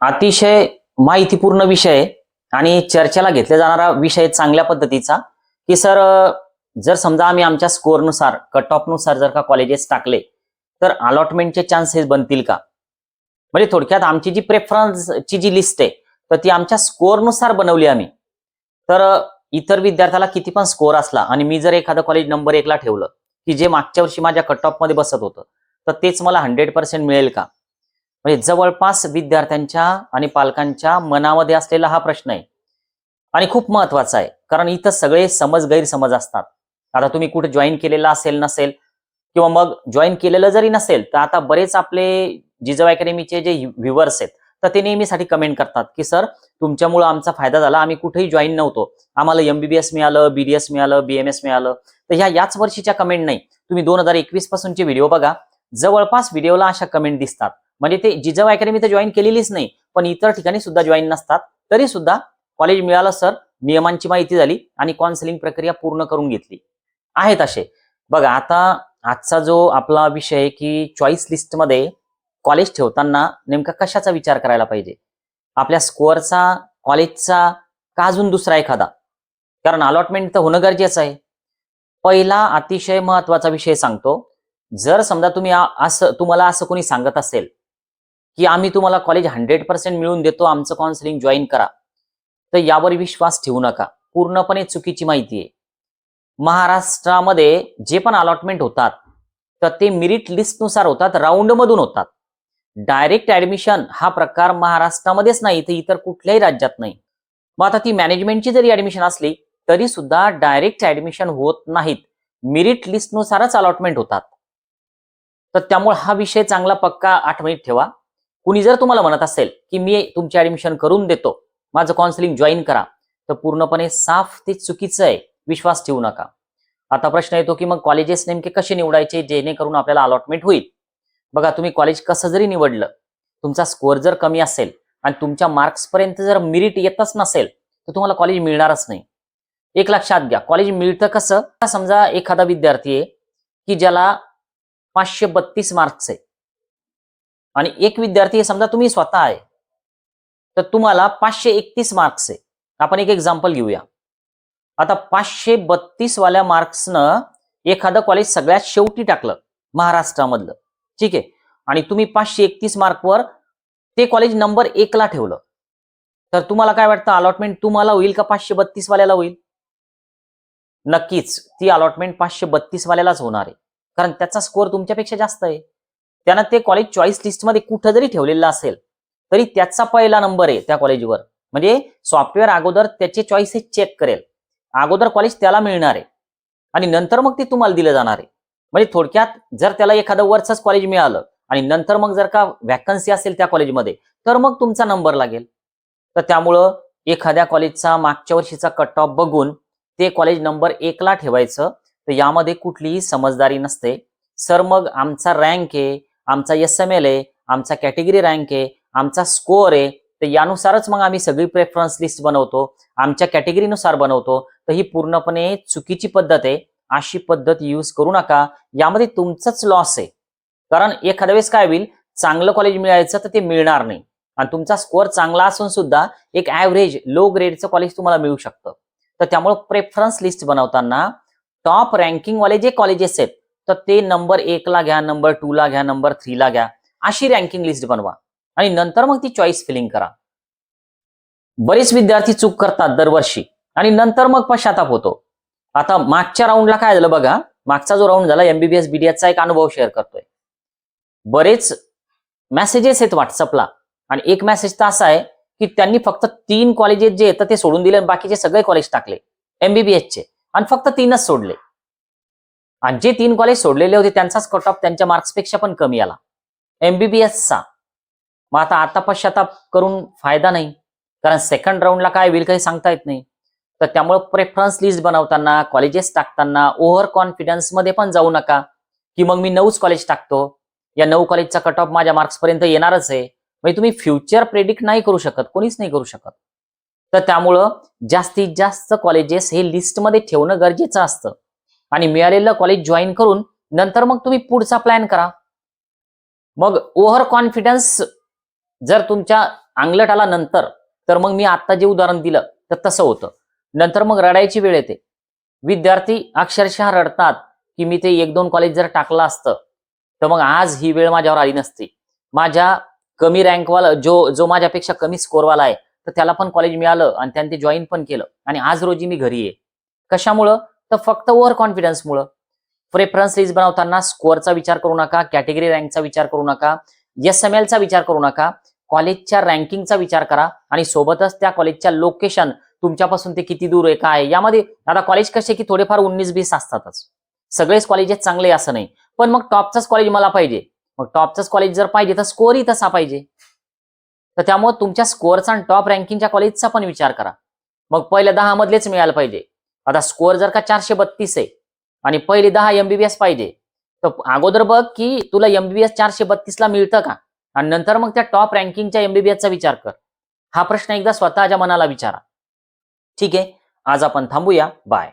अतिशय माहितीपूर्ण विषय आहे आणि चर्चेला घेतला जाणारा विषय चांगल्या पद्धतीचा. की सर जर समजा आम्ही आमच्या स्कोअरनुसार कट ऑफनुसार जर का कॉलेजेस टाकले तर अलॉटमेंटचे चान्सेस बनतील का? म्हणजे थोडक्यात आमची जी प्रेफरन्सची जी लिस्ट आहे तर ती आमच्या स्कोअरनुसार बनवली आम्ही. तर इतर विद्यार्थ्याला किती पण स्कोअर असला आणि मी जर एखादं कॉलेज नंबर एकला ठेवलं की जे मागच्या वर्षी माझ्या कट ऑफमध्ये बसत होतं तर तेच मला हंड्रेड पर्सेंट मिळेल का? म्हणजे जवळपास विद्यार्थ्यांच्या आणि पालकांच्या मनामध्ये असलेला हा प्रश्न आहे. आणि खूप महत्त्वाचा आहे कारण इथं सगळे समज गैरसमज असतात. आता तुम्ही कुठे जॉईन केलेलं असेल नसेल किंवा मग जॉईन केलेलं जरी नसेल तर आता बरेच आपले जिजाऊ अकॅडमीचे जे व्ह्युअर्स आहेत तर ते नेहमीसाठी कमेंट करतात की सर तुमच्यामुळं आमचा फायदा झाला आम्ही कुठेही जॉईन नव्हतो. आम्हाला एमबीबीएस मिळालं बीडीएस मिळालं बीएमएस मिळालं. तर ह्या याच वर्षीच्या कमेंट नाही. तुम्ही दोन हजार एकवीस पासूनचे व्हिडिओ बघा. जवळपास व्हिडिओला अशा कमेंट दिसतात. म्हणजे ते जिजाऊ अकॅडमी तर जॉईन केलेलीच नाही पण इतर ठिकाणी सुद्धा जॉईन नसतात. तरी सुद्धा कॉलेज मिळालं सर नियमांची माहिती झाली आणि काउन्सिलिंग प्रक्रिया पूर्ण करून घेतली. आहेत असे. बघा आता आजचा जो आपला विषय आहे की चॉईस लिस्टमध्ये कॉलेज ठेवताना नेमका कशाचा विचार करायला पाहिजे? आपल्या स्कोअरचा कॉलेजचा का अजून दुसरा एखादा? कारण अलॉटमेंट तर होणं गरजेचं आहे. पहिला अतिशय महत्त्वाचा विषय सांगतो. जर समजा तुम्ही असं तुम्हाला असं कोणी सांगत असेल की आम्ही तुम्हाला कॉलेज हंड्रेड पर्सेंट मिळून देतो आमचं काउन्सिलिंग जॉईन करा. तर यावर विश्वास ठेवू नका. पूर्णपणे चुकीची माहिती आहे. महाराष्ट्रामध्ये जे पण अलॉटमेंट होतात तर ते मेरिट लिस्टनुसार होतात राऊंड मधून होतात. डायरेक्ट ऍडमिशन हा प्रकार महाराष्ट्रामध्येच नाही तर इतर कुठल्याही राज्यात नाही. मग आता ती मॅनेजमेंटची जरी ऍडमिशन असली तरी सुद्धा डायरेक्ट ऍडमिशन होत नाहीत. मेरिट लिस्टनुसारच अलॉटमेंट होतात. तर त्यामुळे हा विषय चांगला पक्का आठवणीत ठेवा. कुणी जर तुम्हाला म्हणत असेल की मी तुमची ऍडमिशन करून देतो माझं काउन्सिलिंग जॉईन करा तर पूर्णपणे साफ ते चुकीचं आहे. विश्वास ठेवू नका. आता प्रश्न येतो की मग कॉलेजेस नेमके कसे निवडायचे जेणेकरून आपल्याला अलॉटमेंट होईल? बघा तुम्ही कॉलेज कसं जरी निवडलं तुमचा स्कोअर जर कमी असेल आणि तुमच्या मार्क्सपर्यंत जर मिरिट येतच नसेल तर तुम्हाला कॉलेज मिळणारच नाही. एक लक्षात घ्या कॉलेज मिळतं कसं? समजा एखादा विद्यार्थी आहे की ज्याला पाचशे बत्तीस मार्क्स आहे. आणि एक विद्यार्थी हे समजा तुम्ही स्वतः आहे तर तुम्हाला पाचशे एकतीस मार्क्स आहे. आपण एक एक्झाम्पल घेऊया. आता पाचशे बत्तीस वाल्या मार्क्सनं एखादं कॉलेज सगळ्यात शेवटी टाकलं महाराष्ट्रामधलं. ठीक आहे? आणि तुम्ही पाचशे एकतीस मार्कवर ते कॉलेज नंबर एकला ठेवलं. तर तुम्हाला काय वाटतं? अलॉटमेंट तुम्हाला होईल का पाचशे बत्तीस वाल्याला होईल? नक्कीच ती अलॉटमेंट पाचशे बत्तीस वाल्यालाच होणार आहे. कारण त्याचा स्कोअर तुमच्यापेक्षा जास्त आहे. त्यांना ते कॉलेज चॉईस लिस्टमध्ये कुठं जरी ठेवलेलं असेल. तरी त्याचा पहिला नंबर आहे त्या कॉलेजवर म्हणजे सॉफ्टवेअर अगोदर त्याचे चॉईस हे चेक करेल. अगोदर कॉलेज त्याला मिळणार आहे. आणि नंतर मग ते तुम्हाला दिलं जाणार आहे. म्हणजे थोडक्यात जर त्याला एखादं वरचंच कॉलेज मिळालं आणि नंतर मग जर का व्हॅकन्सी असेल त्या कॉलेजमध्ये तर मग तुमचा नंबर लागेल. तर त्यामुळं एखाद्या कॉलेजचा मागच्या वर्षीचा कट ऑफ बघून ते कॉलेज नंबर एकला ठेवायचं. तर यामध्ये कुठलीही समजदारी नसते. सर मग आमचा रँक आहे. आमचा एस एम एल आहे आमचा कॅटेगरी रँक आहे आमचा स्कोअर आहे तर यानुसारच मग आम्ही सगळी प्रेफरन्स लिस्ट बनवतो आमच्या कॅटेगरीनुसार बनवतो तर ही पूर्णपणे चुकीची पद्धत आहे अशी पद्धत यूज करू नका यामध्ये तुमचंच लॉस आहे. कारण एखाद्या वेळेस काय होईल चांगलं कॉलेज मिळायचं तर ते मिळणार नाही. आणि तुमचा स्कोअर चांगला असून सुद्धा एक ॲव्हरेज लो ग्रेडचं कॉलेज तुम्हाला मिळू शकतं. तर त्यामुळे प्रेफरन्स लिस्ट बनवताना टॉप रँकिंगवाले जे कॉलेजेस आहेत तर ते नंबर एकला घ्या नंबर टू ला घ्या नंबर थ्रीला घ्या. अशी रँकिंग लिस्ट बनवा. आणि नंतर मग ती चॉईस फिलिंग करा. बरेच विद्यार्थी चूक करतात दरवर्षी. आणि नंतर मग पश्चाताप होतो. आता मागच्या राऊंडला काय झालं बघा. मागचा जो राऊंड झाला एमबीबीएस बीडीएसचा एक अनुभव शेअर करतोय. बरेच मेसेजेस आहेत व्हॉट्सअपला आणि एक मेसेज तर असा आहे की त्यांनी फक्त तीन कॉलेजेस जे येतात ते सोडून दिले आणि बाकीचे सगळे कॉलेज टाकले. एमबीबीएसचे आणि फक्त तीनच सोडले. आणि जे तीन कॉलेज सोडलेले होते त्यांचाच कट ऑफ त्यांच्या मार्क्सपेक्षा पण कमी आला. एमबीबीएसचा मग आता आता पश्चाताप करून फायदा नाही. कारण सेकंड राऊंडला काय होईल काही सांगता येत नाही. तर त्यामुळे प्रेफरन्स लिस्ट बनवताना कॉलेजेस टाकताना ओव्हर कॉन्फिडन्समध्ये पण जाऊ नका. की मग मी नऊच कॉलेज टाकतो. या नऊ कॉलेजचा कट ऑफ माझ्या मार्क्सपर्यंत येणारच आहे. म्हणजे तुम्ही फ्युचर प्रेडिक्ट नाही करू शकत. कोणीच नाही करू शकत. तर त्यामुळं जास्तीत जास्त कॉलेजेस हे लिस्टमध्ये ठेवणं गरजेचं असतं. आणि मिळालेलं कॉलेज जॉईन करून नंतर मग तुम्ही पुढचा प्लॅन करा. मग ओव्हर कॉन्फिडन्स जर तुमच्या अंगलट आला नंतर तर मग मी आता जे उदाहरण दिलं तर तसं होतं. नंतर मग रडायची वेळ येते. विद्यार्थी अक्षरशः रडतात की मी ते एक दोन कॉलेज जर टाकलं असतं तर मग आज ही वेळ माझ्यावर आली नसती. माझ्या कमी रँकवाला जो जो माझ्यापेक्षा कमी स्कोरवाला आहे तर त्याला पण कॉलेज मिळालं आणि त्याने ते जॉईन पण केलं. आणि आज रोजी मी घरी आहे. कशामुळं? तर फक्त ओव्हर कॉन्फिडन्समुळं प्रेफरन्स लिस्ट बनवताना स्कोअरचा विचार करू नका कॅटेगरी रँकचा विचार करू नका एस एम एलचा विचार करू नका कॉलेजच्या रँकिंगचा विचार करा आणि सोबतच त्या कॉलेजच्या लोकेशन तुमच्यापासून ते किती दूर आहे काय आहे. यामध्ये आता कॉलेज कसे की थोडेफार उन्नीस बीस असतातच. सगळेच कॉलेजेस चांगले असं नाही. पण मग टॉपचंच कॉलेज मला पाहिजे. मग टॉपचंच कॉलेज जर पाहिजे तर स्कोअरही तसा पाहिजे. तर त्यामुळे तुमच्या स्कोअरचा आणि टॉप रँकिंगच्या कॉलेजचा पण विचार करा. मग पहिल्या दहा मधलेच मिळायला पाहिजे. आता स्कोअर जर का चारशे बत्तीस आहे आणि पहिले दहा एमबीबीएस पाहिजे तर अगोदर बघ की तुला एमबीबीएस चारशे बत्तीसला मिळतं का? आणि नंतर मग त्या टॉप रँकिंगच्या एमबीबीएसचा विचार कर. हा प्रश्न एकदा स्वतःच्या मनाला विचारा. ठीक आहे? आज आपण थांबूया. बाय